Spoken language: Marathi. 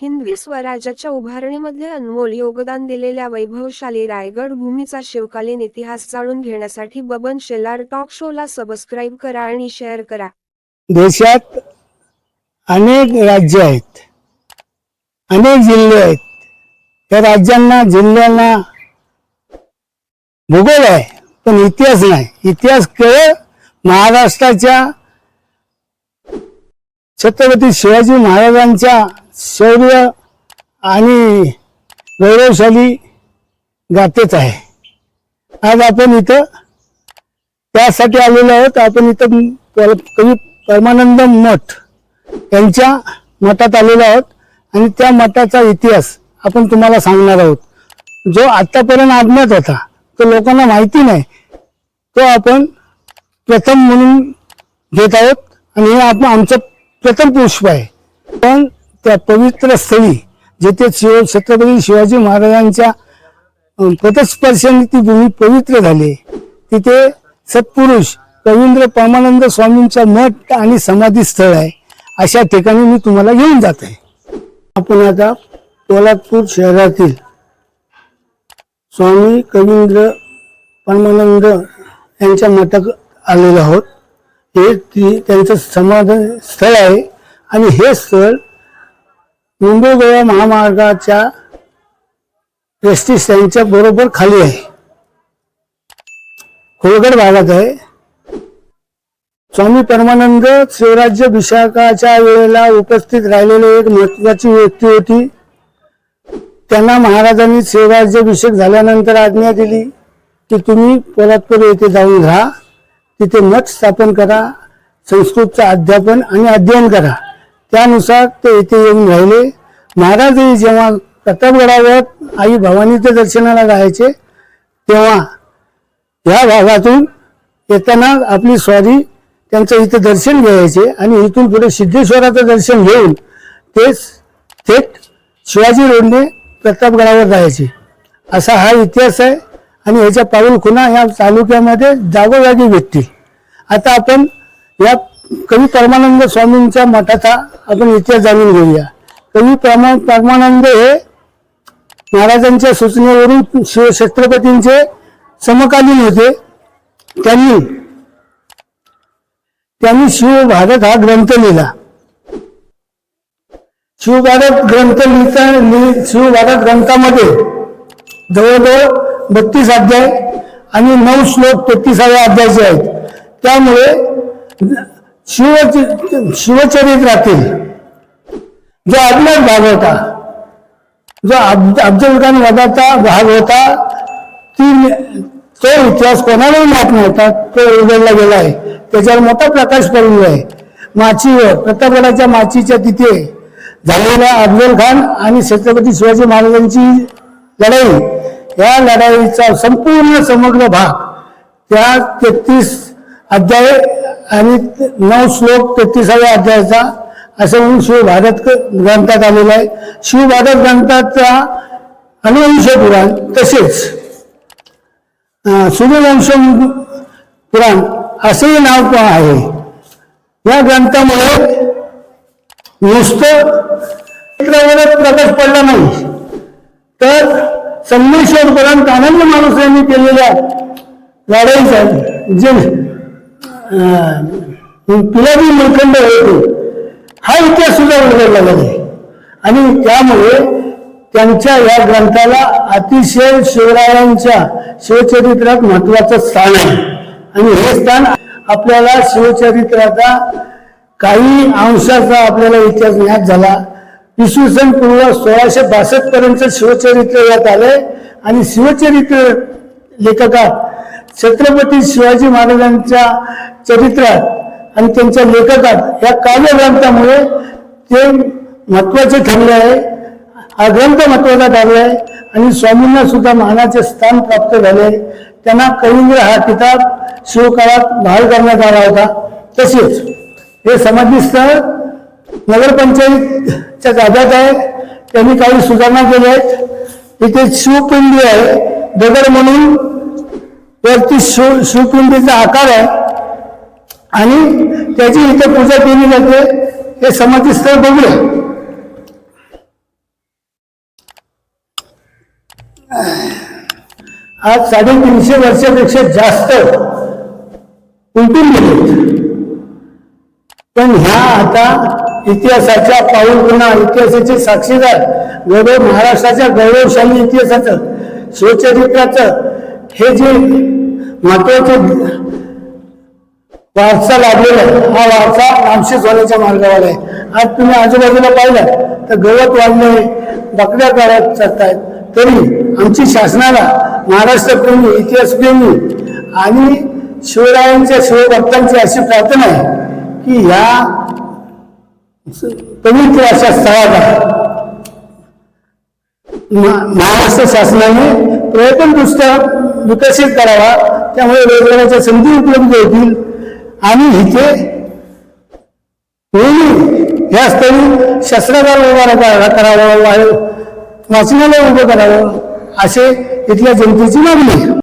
हिंदवी स्वराज्याच्या उभारणीमध्ये अनमोल योगदान दिलेल्या वैभवशाली रायगड भूमीचा शिवकालीन इतिहास जाणून घेण्यासाठी बबन शेलार टॉक शोला सबस्क्राईब करा आणि शेअर करा. देशात अनेक राज्य आहेत. अनेक जिल्हे आहेत. त्या राज्यांना जिल्ह्यांना भूगोल आहे पण इतिहास नाही. इतिहास केवळ महाराष्ट्राच्या छत्रपती शिवाजी महाराजांच्या शौर्य आणि गौरवशाली गातेच आहे. आज आपण इथं त्यासाठी आलेलो आहोत. आपण इथं कवी परमानंद मठ यांच्या मठात आलेलो आहोत. आणि त्या मठाचा इतिहास आपण तुम्हाला सांगणार आहोत. जो आत्तापर्यंत अज्ञात होता तो लोकांना माहिती नाही तो आपण प्रथम म्हणून घेत आहोत. आणि हे आपण आमचं प्रथम पुष्प आहे. पण त्या पवित्र स्थळी जिथे शिव छत्रपती शिवाजी महाराजांच्या पथस्पर्शाने पदस्पर्शाने ती भूमी पवित्र झाली. तिथे सत्पुरुष रवींद्र परमानंद स्वामींचा मठ आणि समाधी स्थळ आहे. अशा ठिकाणी मी तुम्हाला घेऊन जात आहे. आपण आता पोलादपूर शहरातील स्वामी कवींद्र परमानंद यांच्या मठात आलेलो आहोत. हे ती त्यांचं समाधान स्थळ आहे. आणि हे स्थळ मुंबई गोवा महामार्गाच्या एस टी स्टँडच्या बरोबर खाली आहे. होळगड भागात आहे. स्वामी परमानंद शिवराज्य विशाखाच्या वेळेला उपस्थित राहिलेले एक महत्वाची व्यक्ती होती. त्यांना महाराजांनी शिवराज्याभिषेक झाल्यानंतर आज्ञा दिली की तुम्ही पोलादपूर येथे जाऊन राहा. तिथे मठ स्थापन करा संस्कृतचं अध्यापन आणि अध्ययन करा. त्यानुसार ते इथे येऊन राहिले. महाराजही जेव्हा प्रतापगडावर आई भवानीच्या दर्शनाला जायचे तेव्हा या भागातून येताना आपली स्वारी त्यांचं इथं दर्शन घ्यायचे आणि इथून पुढे सिद्धेश्वराचं दर्शन घेऊन ते थेट शिवाजी रोडने प्रतापगडावर जायचे. असा हा इतिहास आहे आणि ह्याच्या पाऊल खुणा ह्या तालुक्यामध्ये जागोजागी भेटतील. आता आपण या कवी परमानंद स्वामींच्या मठाचा आपण इतिहास जाणून घेऊया. कवी परमान परमानंद हे महाराजांच्या सूचनेवरून शिवछत्रपतींचे समकालीन होते. त्यांनी त्यांनी शिवभारत हा ग्रंथ लिहिला. शिवभारत ग्रंथ लिहिता शिवभारत ग्रंथामध्ये जवळजवळ बत्तीस अध्याय आणि नऊ श्लोक तेहतीसाव्या अध्यायाचे आहेत. त्यामुळे शिव शिवचरित्रातील जो अज्ञात भाग होता जो अब्दुल खान वधाचा भाग होता ती तो इतिहास कोणालाही माहीत नव्हता. तो उघडला गेला आहे. त्याच्यावर मोठा प्रकाश पडलेला आहे. माचीवर प्रतापगडाच्या माचीच्या तिथे झालेल्या अफजल खान आणि छत्रपती शिवाजी महाराजांची लढाई. या लढाईचा संपूर्ण समग्र भाग त्या तेहतीस अध्याय आणि नऊ श्लोक तेहतीसाव्या अध्यायाचा असं म्हणून शिवभारत ग्रंथात आलेला आहे. शिवभारत ग्रंथाचा अनुवंश पुराण तसेच सूर्यवंश पुराण असेही नाव पण आहे. या ग्रंथामुळे नुसतं चित्रावरच प्रकाश पडला नाही. तर संगमेश्वर पुराण आनंद माणूस यांनी केलेल्या लढाईचा जे अं, मलखंड होते. हा इतिहास सुद्धा उलगडला गेला आणि त्यामुळे त्यांच्या या ग्रंथाला अतिशय शिवरायांच्या शिवचरित्रात महत्वाचं स्थान आहे. आणि हे स्थान आपल्याला शिवचरित्राचा काही अंशाचा आपल्याला इतिहास ज्ञात झाला. इसवी सन पूर्व सोळाशे बासष्ट पर्यंत शिवचरित्र यात आले आणि शिवचरित्र लेखकात छत्रपती शिवाजी महाराजांच्या चरित्रात आणि त्यांच्या लेखकात या काव्यग्रंथामुळे ते महत्त्वाचे ठरले आहे. हा ग्रंथ महत्त्वाचा ठरला आहे आणि स्वामींना सुद्धा मानाचे स्थान प्राप्त झाले त्यांना कविंद्र हा किताब शिवकाळात बहाल करण्यात आला होता. तसेच हे समाधीस्थळ नगरपंचायतच्या जागात आहे. त्यांनी काही सुधारणा केल्या आहेत. इथे शिवपिंडी आहे. दगड म्हणून वरती शु शिवपिंडीचा आकार आहे. आणि त्याची इथे पूजा केली जाते. हे समाधीस्थळ बघूया. आज साडेतीनशे वर्षापेक्षा जास्त उलटून गेले पण ह्या आता इतिहासाच्या पाऊलपुणा इतिहासाचे साक्षीदार गौरव महाराष्ट्राच्या गौरवशाली इतिहासाचं स्वचरित्राचं हे जे महत्त्वाचे वारसा लाभलेला आहे हा वारसा नामशेष होण्याच्या मार्गावर आहे. आज तुम्ही आजूबाजूला पाहिलं तर गवत वाढले बकड्या काढत चालतायत. तरी आमची शासनाला महाराष्ट्र प्रेमी इतिहास प्रेमी आणि शिवरायांच्या शिवभक्तांची अशी प्रार्थना आहे की ह्या पवित्र अशा स्थळाला महाराष्ट्र शासनाने पर्यटनदृष्ट्या विकसित करावा त्यामुळे रोजगाराच्या संधी उपलब्ध होतील. आणि इथे नेहमी या स्थळी शस्त्रागार उभारा करावा वाचनालय उभं करावं असे इथल्या जनतेची मागणी आहे.